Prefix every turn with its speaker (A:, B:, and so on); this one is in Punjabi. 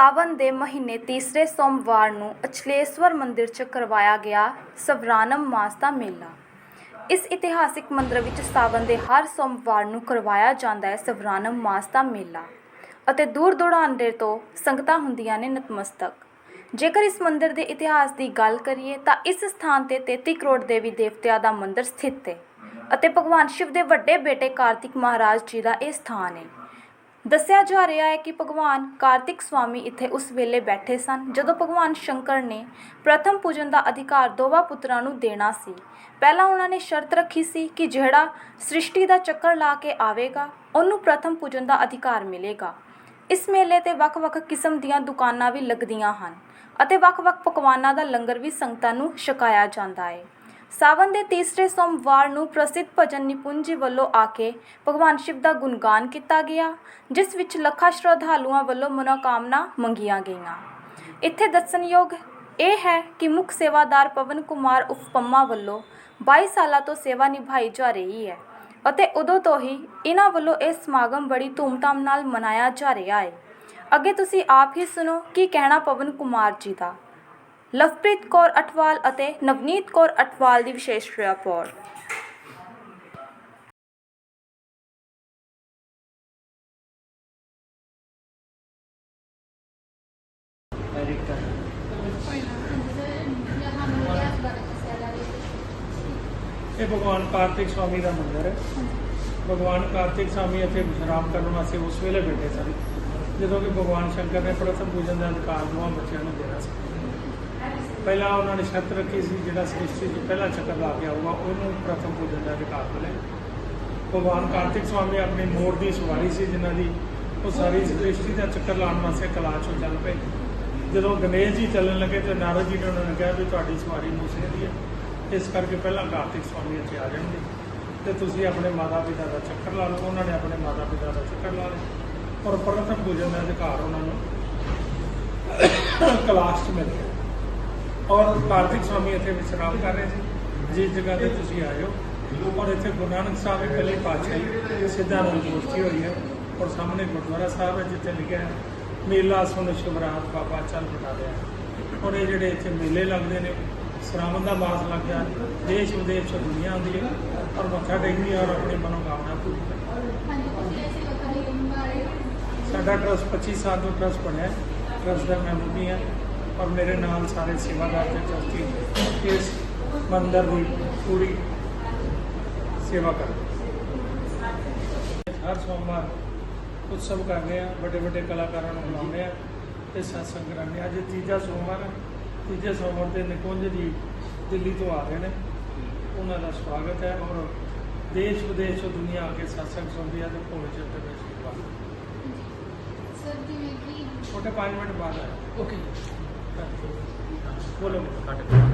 A: ਸਾਵਨ ਦੇ ਮਹੀਨੇ ਤੀਸਰੇ ਸੋਮਵਾਰ ਨੂੰ ਅਚਲੇਸ਼ਵਰ ਮੰਦਿਰ 'ਚ ਕਰਵਾਇਆ ਗਿਆ ਸਵਰਾਨਮ ਮਾਸ ਦਾ ਮੇਲਾ। ਇਸ ਇਤਿਹਾਸਿਕ ਮੰਦਿਰ ਵਿੱਚ ਸਾਵਨ ਦੇ ਹਰ ਸੋਮਵਾਰ ਨੂੰ ਕਰਵਾਇਆ ਜਾਂਦਾ ਹੈ ਸਵਰਾਨਮ ਮਾਸ ਦਾ ਮੇਲਾ ਅਤੇ ਦੂਰ ਦੁਰਾਂਡੇ ਤੋਂ ਸੰਗਤਾਂ ਹੁੰਦੀਆਂ ਨੇ ਨਤਮਸਤਕ। ਜੇਕਰ ਇਸ ਮੰਦਿਰ ਦੇ ਇਤਿਹਾਸ ਦੀ ਗੱਲ ਕਰੀਏ ਤਾਂ ਇਸ ਸਥਾਨ ਤੇ 33 ਕਰੋੜ ਦੇਵੀ ਦੇਵਤਿਆਂ ਦਾ ਮੰਦਿਰ ਸਥਿਤ ਹੈ ਅਤੇ ਭਗਵਾਨ ਸ਼ਿਵ ਦੇ ਵੱਡੇ ਬੇਟੇ ਕਾਰਤਿਕ ਮਹਾਰਾਜ ਜੀ ਦਾ ਇਹ ਸਥਾਨ ਹੈ। ਦੱਸਿਆ ਜਾ ਰਿਹਾ ਹੈ ਕਿ ਭਗਵਾਨ ਕਾਰਤਿਕ ਸਵਾਮੀ ਇੱਥੇ ਉਸ ਵੇਲੇ ਬੈਠੇ ਸਨ, ਜਦੋਂ ਭਗਵਾਨ ਸ਼ੰਕਰ ਨੇ ਪ੍ਰਥਮ ਪੂਜਨ ਦਾ ਅਧਿਕਾਰ ਦੋਵਾਂ ਪੁੱਤਰਾਂ ਨੂੰ ਦੇਣਾ ਸੀ। ਪਹਿਲਾਂ ਉਹਨਾਂ ਨੇ ਸ਼ਰਤ ਰੱਖੀ ਸੀ ਕਿ ਜਿਹੜਾ ਸ੍ਰਿਸ਼ਟੀ ਦਾ ਚੱਕਰ ਲਾ ਕੇ ਆਵੇਗਾ, ਉਹਨੂੰ ਪ੍ਰਥਮ ਪੂਜਨ ਦਾ ਅਧਿਕਾਰ ਮਿਲੇਗਾ। ਇਸ ਮੇਲੇ ਤੇ ਵੱਖ-ਵੱਖ ਕਿਸਮ ਦੀਆਂ ਦੁਕਾਨਾਂ ਵੀ ਲੱਗਦੀਆਂ ਹਨ ਅਤੇ ਵੱਖ-ਵੱਖ ਪਕਵਾਨਾਂ ਦਾ ਲੰਗਰ ਵੀ ਸੰਗਤਾਂ ਨੂੰ ਛਕਾਇਆ ਜਾਂਦਾ ਹੈ। ਸਾਵਨ ਦੇ ਤੀਸਰੇ ਸੋਮਵਾਰ ਨੂੰ ਪ੍ਰਸਿੱਧ ਭਜਨ ਨਿਪੁੰਜ ਜੀ ਵੱਲੋਂ ਆ ਕੇ ਭਗਵਾਨ ਸ਼ਿਵ ਦਾ ਗੁਣਗਾਨ ਕੀਤਾ ਗਿਆ, ਜਿਸ ਵਿੱਚ ਲੱਖਾਂ ਸ਼ਰਧਾਲੂਆਂ ਵੱਲੋਂ ਮਨੋਕਾਮਨਾ ਮੰਗੀਆਂ ਗਈਆਂ। ਇੱਥੇ ਦੱਸਣਯੋਗ ਇਹ ਹੈ ਕਿ ਮੁੱਖ ਸੇਵਾਦਾਰ ਪਵਨ ਕੁਮਾਰ ਉਫਪੰਮਾ ਵੱਲੋਂ 22 ਸਾਲਾਂ ਤੋਂ ਸੇਵਾ ਨਿਭਾਈ ਜਾ ਰਹੀ ਹੈ ਅਤੇ ਉਦੋਂ ਤੋਂ ਹੀ ਇਹਨਾਂ ਵੱਲੋਂ ਇਹ ਸਮਾਗਮ ਬੜੀ ਧੂਮਧਾਮ ਨਾਲ ਮਨਾਇਆ ਜਾ ਰਿਹਾ ਹੈ। ਅੱਗੇ ਤੁਸੀਂ ਆਪ ਹੀ ਸੁਣੋ ਕੀ ਕਹਿਣਾ ਪਵਨ ਕੁਮਾਰ ਜੀ ਦਾ। ਲਵਪ੍ਰੀਤ ਕੌਰ ਅਟਵਾਲ ਅਤੇ ਨਵਨੀਤ ਕੌਰ ਅਟਵਾਲ ਦੀ ਵਿਸ਼ੇਸ਼ ਰਿਪੋਰਟ।
B: ਇਹ ਭਗਵਾਨ ਕਾਰਤਿਕ ਸਵਾਮੀ ਦਾ ਮੰਦਿਰ ਹੈ। ਭਗਵਾਨ ਕਾਰਤਿਕ ਸਵਾਮੀ ਇੱਥੇ ਵਿਸ਼ਰਾਮ ਕਰਨ ਵਾਸਤੇ ਉਸ ਵੇਲੇ ਬੈਠੇ ਸਨ, ਜਦੋਂ ਕਿ ਭਗਵਾਨ ਸ਼ੰਕਰ ਨੇ ਪ੍ਰਥਮ ਪੂਜਨ ਦਾ ਅਧਿਕਾਰ ਦੋਵਾਂ ਬੱਚਿਆਂ ਨੂੰ ਦੇਣਾ ਸੀ। ਪਹਿਲਾਂ ਉਹਨਾਂ ਨੇ ਸ਼ਰਤ ਰੱਖੀ ਸੀ, ਜਿਹੜਾ ਸ੍ਰਿਸ਼ਟੀ 'ਚ ਪਹਿਲਾ ਚੱਕਰ ਲਾ ਕੇ ਆਊਗਾ, ਉਹਨੂੰ ਪ੍ਰਥਮ ਪੂਜਨ ਦਾ ਅਧਿਕਾਰ ਮਿਲੇ ਭਗਵਾਨ ਕਾਰਤਿਕ ਸਵਾਮੀ ਆਪਣੀ ਮੋੜ ਦੀ ਸਵਾਰੀ ਸੀ, ਜਿਨ੍ਹਾਂ ਦੀ ਉਹ ਸਾਰੀ ਸ੍ਰਿਸ਼ਟੀ ਦਾ ਚੱਕਰ ਲਾਉਣ ਵਾਸਤੇ ਕਲਾਚ ਹੋ ਚੱਲ ਪਏ। ਜਦੋਂ ਗਣੇਸ਼ ਜੀ ਚੱਲਣ ਲੱਗੇ ਤੇ ਨਾਰਦ ਜੀ ਨੇ ਉਹਨਾਂ ਨੂੰ ਕਿਹਾ ਵੀ ਤੁਹਾਡੀ ਸਵਾਰੀ ਮੂਸੇ ਦੀ ਹੈ ਇਸ ਕਰਕੇ ਪਹਿਲਾਂ ਕਾਰਤਿਕ ਸਵਾਮੀ ਇੱਥੇ ਆ ਜਾਣਗੇ। ਤੇ ਤੁਸੀਂ ਆਪਣੇ ਮਾਤਾ ਪਿਤਾ ਦਾ ਚੱਕਰ ਲਾ ਲਓ। ਉਹਨਾਂ ਨੇ ਆਪਣੇ ਮਾਤਾ ਪਿਤਾ ਦਾ ਚੱਕਰ ਲਾ ਲਿਆ। ਔਰ ਪ੍ਰਥਮ ਪੂਜਨ ਦਾ ਅਧਿਕਾਰ ਉਹਨਾਂ ਨੂੰ ਕਲਾਸ਼ 'ਚ ਮਿਲ ਗਿਆ। ਔਰ ਕਾਰਤਿਕ ਸਵਾਮੀ ਇੱਥੇ ਵਿਸ਼ਰਾਮ ਕਰ ਰਹੇ ਸੀ। ਜਿਸ ਜਗ੍ਹਾ ਤੇ ਤੁਸੀਂ ਆਏ ਹੋ। ਔਰ ਇੱਥੇ ਗੁਰੂ ਨਾਨਕ ਸਾਹਿਬ ਦੀ ਪਹਿਲੀ ਪਾਤਸ਼ਾਹੀ ਸਿੱਧਾਨੰਦ ਗੋਸ਼ਟੀ ਹੋਈ ਹੈ। ਔਰ ਸਾਹਮਣੇ ਗੁਰਦੁਆਰਾ ਸਾਹਿਬ ਹੈ ਜਿੱਥੇ ਲਿਖਿਆ ਹੈ ਮੇਲਾ ਸੁਣ ਸ਼ਿਵਰਾਤ ਬਾਬਾ ਚੱਲ ਬਤਾ ਲਿਆ ਔਰ ਇਹ ਜਿਹੜੇ ਇੱਥੇ ਮੇਲੇ ਲੱਗਦੇ ਨੇ ਸਰਾਵਣ ਦਾ ਮਾਸ ਲੱਗ ਗਿਆ ਦੇਸ਼ ਵਿਦੇਸ਼ ਤੋਂ ਦੁਨੀਆ ਆਉਂਦੀ ਹੈ ਔਰ ਮੱਥਾ ਟੇਕਦੀ ਔਰ ਆਪਣੀ ਮਨੋਕਾਮਨਾ ਪੂਰੀ ਕਰਦੀ ਸਾਡਾ ਟਰਸਟ 25 ਸਾਲ ਤੋਂ ਟਰਸਟ ਬਣਿਆ ਟਰਸਟ ਦਾ ਮੈਂ ਮੁਖੀ ਹਾਂ। ਔਰ ਮੇਰੇ ਨਾਲ ਸਾਰੇ ਸੇਵਾਦਾਰ ਤੇ ਟਰਸਟੀ ਇਸ ਮੰਦਰ ਦੀ ਪੂਰੀ ਸੇਵਾ ਕਰਦੇ ਹਰ ਸੋਮਵਾਰ ਉਤਸਵ ਕਰਦੇ ਆ ਵੱਡੇ ਵੱਡੇ ਕਲਾਕਾਰਾਂ ਨੂੰ ਬੁਲਾਉਂਦੇ ਆ ਤੇ ਸਤਸੰਗ ਕਰਾਉਂਦੇ ਅੱਜ ਤੀਜਾ ਸੋਮਵਾਰ ਹੈ। ਤੀਜੇ ਸੋਮਵਾਰ ਤੇ ਨਿਕੁੰਜ ਜੀ ਦਿੱਲੀ ਤੋਂ ਆ ਰਹੇ ਨੇ। ਉਹਨਾਂ ਦਾ ਸਵਾਗਤ ਹੈ ਔਰ ਦੇਸ਼ ਵਿਦੇਸ਼ ਤੋਂ ਦੁਨੀਆ ਆ ਕੇ ਸਤਸੰਗ ਸੁਣਦੀ ਆ ਤੇ ਭੋਲੇ ਚਿੱਤ ਦੇ ਆਸ਼ੀਰਵਾਦ ਛੋਟੇ 5 ਮਿੰਟ ਬਾਅਦ ਆਏ।
C: ਓਕੇ
B: ਬੋਲੋ
C: ਕੱਟ
B: ਆ